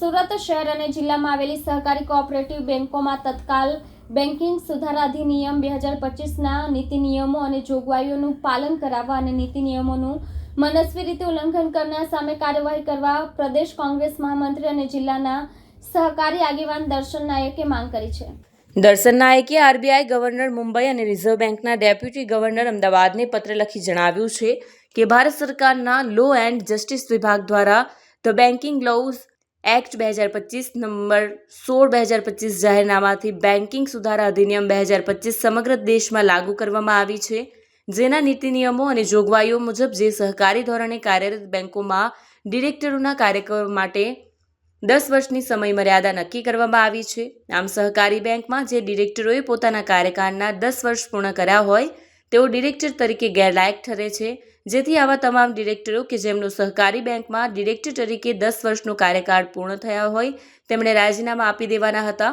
સુરત શહેર અને જિલ્લામાં આવેલી સહકારી કોઓપરેટિવ બેન્કોમાં તત્કાલ બેન્કિંગ સુધારા અધિનિયમ બે હજાર પચીસના નીતિ નિયમો અને જોગવાઈઓનું પાલન કરાવવા અને નીતિ નિયમોનું મનસ્વી રીતે ઉલ્લંઘન કરનાર સામે કાર્યવાહી કરવા પ્રદેશ કોંગ્રેસ મહામંત્રી અને જિલ્લાના સહકારી આગેવાન દર્શન નાયકે માંગ કરી છે. દર્શન નાયકે આરબીઆઈ ગવર્નર મુંબઈ અને રિઝર્વ બેંકના ડેપ્યુટી ગવર્નર અમદાવાદને પત્ર લખી જણાવ્યું છે કે ભારત સરકારના લો એન્ડ જસ્ટિસ વિભાગ દ્વારા ધ બેન્કિંગ લોઝ એક્ટ બે હજાર પચીસ નંબર સોળ બે હજાર પચીસ જાહેરનામાથી બેન્કિંગ સુધારા અધિનિયમ બે હજાર પચીસ સમગ્ર દેશમાં લાગુ કરવામાં આવી છે. જેના નીતિ નિયમો અને જોગવાઈઓ મુજબ જે સહકારી ધોરણે કાર્યરત બેન્કોમાં ડિરેક્ટરોના કાર્યક્રમ માટે દસ વર્ષની સમયમર્યાદા નક્કી કરવામાં આવી છે. આમ સહકારી બેંકમાં જે ડિરેક્ટરોએ પોતાના કાર્યકાળના દસ વર્ષ પૂર્ણ કર્યા હોય તેઓ ડિરેક્ટર તરીકે ગેરલાયક ઠરે છે. જેથી આવા તમામ ડિરેક્ટરો કે જેમનો સહકારી બેંકમાં ડિરેક્ટર તરીકે દસ વર્ષનો કાર્યકાળ પૂર્ણ થયા હોય, તેમણે રાજીનામા આપી દેવાના હતા.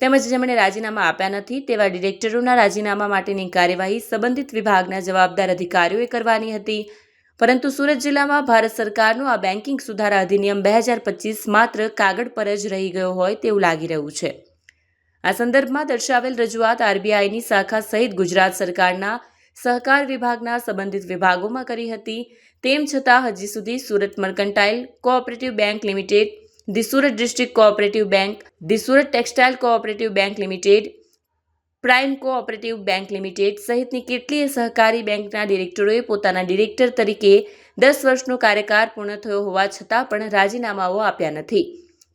તેમજ જેમણે રાજીનામા આપ્યા નથી, તેવા ડિરેક્ટરોના રાજીનામા માટેની કાર્યવાહી સંબંધિત વિભાગના જવાબદાર અધિકારીઓએ કરવાની હતી. પરંતુ સુરત જિલ્લામાં ભારત સરકારનો આ બેન્કિંગ સુધારા અધિનિયમ બે હજાર પચીસ માત્ર કાગળ પર જ રહી ગયો હોય તેવું લાગી રહ્યું છે. આ સંદર્ભમાં દર્શાવેલ રજૂઆત આરબીઆઈની શાખા સહિત ગુજરાત સરકારના સહકાર વિભાગના સંબંધિત વિભાગોમાં કરી હતી. તેમ છતાં હજી સુધી Surat mercantile cooperative bank limited, the Surat district cooperative bank, the Surat textile cooperative bank limited, prime cooperative bank limited સહિતની કેટલીય સહકારી બેંકના ડિરેક્ટરોએ પોતાના ડિરેક્ટર તરીકે દસ વર્ષનો કાર્યકાળ પૂર્ણ થયો હોવા છતાં પણ રાજીનામાઓ આપ્યા નથી.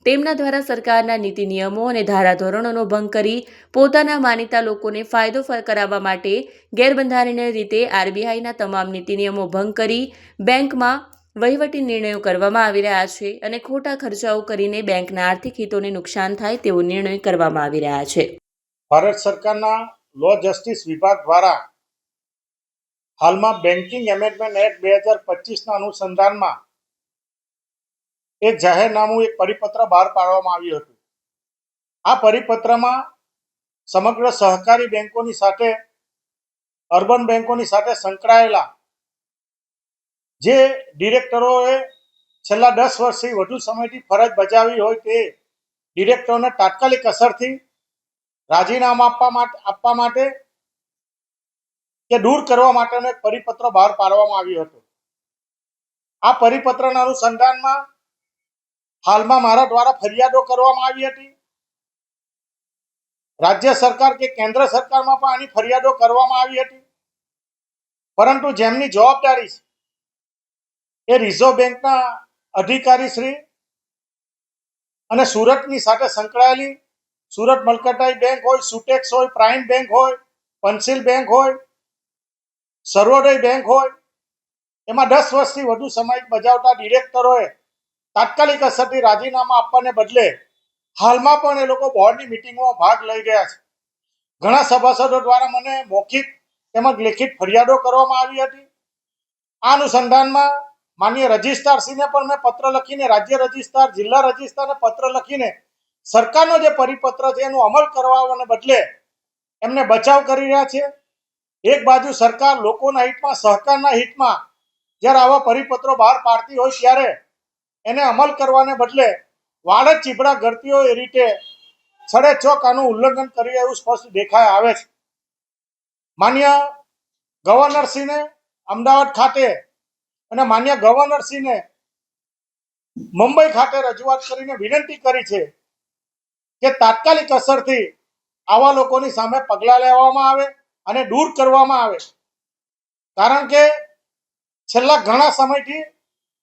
તેમના દ્વારા સરકારના નીતિ નિયમો અને ધારાધોરણોનો ભંગ કરી પોતાના માનીતા લોકોને ફાયદો કરાવવા માટે ગેરબંધારણીય રીતે આરબીઆઈના તમામ નીતિ નિયમો ભંગ કરી બેંકમાં વહીવટી નિર્ણયો કરવામાં આવી રહ્યા છે અને ખોટા ખર્ચાઓ કરીને બેંકના આર્થિક હિતોને નુકસાન થાય તેવો નિર્ણય કરવામાં આવી રહ્યા છે. ભારત સરકારના લો જસ્ટિસ વિભાગ દ્વારા હાલમાં બેન્કિંગ એમેન્ડમેન્ટ એક્ટ બે હજાર પચીસના અનુસંધાનમાં એક જાહેરનામું એક પરિપત્ર બહાર પાડવામાં આવ્યું હતું. આ પરિપત્રમાં સમગ્ર સહકારી બેંકોની સાથે, અર્બન બેંકોની સાથે સંકળાયેલા જે ડિરેક્ટરોએ છેલ્લા દસ વર્ષથી વધુ સમયથી ફરજ બજાવી હોય તે ડિરેક્ટરોને તાત્કાલિક અસરથી રાજીનામા આપવા માટે આપવા માટે કે દૂર કરવા માટેનો એક પરિપત્ર બહાર પાડવામાં આવ્યો હતો. આ પરિપત્રના અનુસંધાનમાં હાલમાં મારા દ્વારા ફરિયાદો કરવામાં આવી હતી. રાજ્ય સરકાર કે કેન્દ્ર સરકારમાં પણ આની ફરિયાદો કરવામાં આવી હતી. પરંતુ જેમની જવાબદારી છે, એ રિઝર્વ બેંકના અધિકારી શ્રી અને સુરતની સાથે સંકળાયેલી સુરત મલકટાઈ બેંક હોય, સુટેક્સ હોય, પ્રાઇમ બેંક હોય પંસિલ બેંક હોય, સર્વોદય બેંક હોય, એમાં દસ વર્ષથી વધુ સમય બજાવતા ડિરેક્ટરોએ તાત્કાલિક અસરથી રાજીનામા આપવાને બદલે હાલમાં પણ એ લોકો બોર્ડની મિટિંગમાં ભાગ લઈ રહ્યા છે. ઘણા સભાસદો દ્વારા મને મૌખિક તેમજ લેખિત ફરિયાદો કરવામાં આવી હતી. આ અનુસંધાનમાં માન્ય રજિસ્ટ્રારશ્રીને પણ મેં પત્ર લખીને, રાજ્ય રજિસ્ટ્રાર, જિલ્લા રજિસ્ટ્રારને પત્ર લખીને સરકારનો જે પરિપત્ર છે એનો અમલ કરવાને બદલે એમને બચાવ કરી રહ્યા છે. એક બાજુ સરકાર લોકોના હિતમાં, સહકારના હિતમાં જ્યારે આવા પરિપત્રો બહાર પાડતી હોય ત્યારે એને અમલ કરવાને બદલે વાડ ચીપડા ગળતી એ રીતે છડે ચોક આનું ઉલ્લંઘન કરી એવું સ્પષ્ટ દેખાય આવે છે. માન્ય ગવર્નરશ્રીને અમદાવાદ ખાતે અને માન્ય ગવર્નરશ્રીને મુંબઈ ખાતે રજૂઆત કરીને વિનંતી કરી છે કે તાત્કાલિક અસરથી આવા લોકોની સામે પગલાં લેવામાં આવે અને દૂર કરવામાં આવે. કારણ કે છેલ્લા ઘણા સમયથી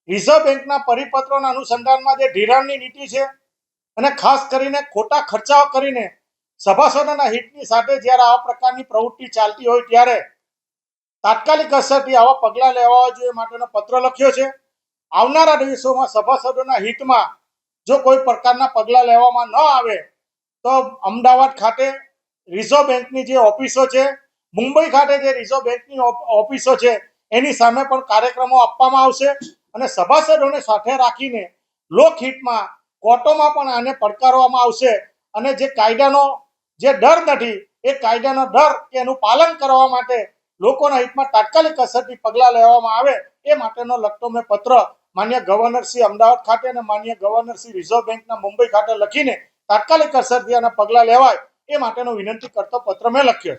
રિઝર્વ બેંકના પરિપત્રોના અનુસંધાનમાં જે ધિરાણની નીતિ છે અને ખાસ કરીને ખોટા ખર્ચાઓ કરીને સભાસદોના હિતની સાથે જ્યારે આવા પ્રકારની પ્રવૃત્તિ ચાલતી હોય ત્યારે તાત્કાલિક અસરથી આવા પગલાં લેવા જોઈએ માટેનો પત્ર લખ્યો છે. આવનારા દિવસોમાં સભાસદોના હિતમાં જો કોઈ પ્રકારના પગલાં લેવામાં ન આવે તો અમદાવાદ ખાતે રિઝર્વ બેંકની જે ઓફિસો છે, મુંબઈ ખાતે જે રિઝર્વ બેંકની ઓફિસો છે, એની સામે પણ કાર્યક્રમો આપવામાં આવશે. અને સભાસદોને સાથે રાખીને લોકહિતમાં કોર્ટોમાં પણ આને પડકારવામાં આવશે. અને જે કાયદાનો જે ડર નથી, એ કાયદાનો ડર એનું પાલન કરવા માટે લોકોના હિતમાં તાત્કાલિક અસરથી પગલાં લેવામાં આવે, એ માટેનો લગતો મેં પત્ર માન્ય ગવર્નર શ્રી અમદાવાદ ખાતે અને માન્ય ગવર્નર શ્રી રિઝર્વ બેંકના મુંબઈ ખાતે લખીને તાત્કાલિક અસરથી આના પગલાં લેવાય, એ માટેનો વિનંતી કરતો પત્ર મેં લખ્યો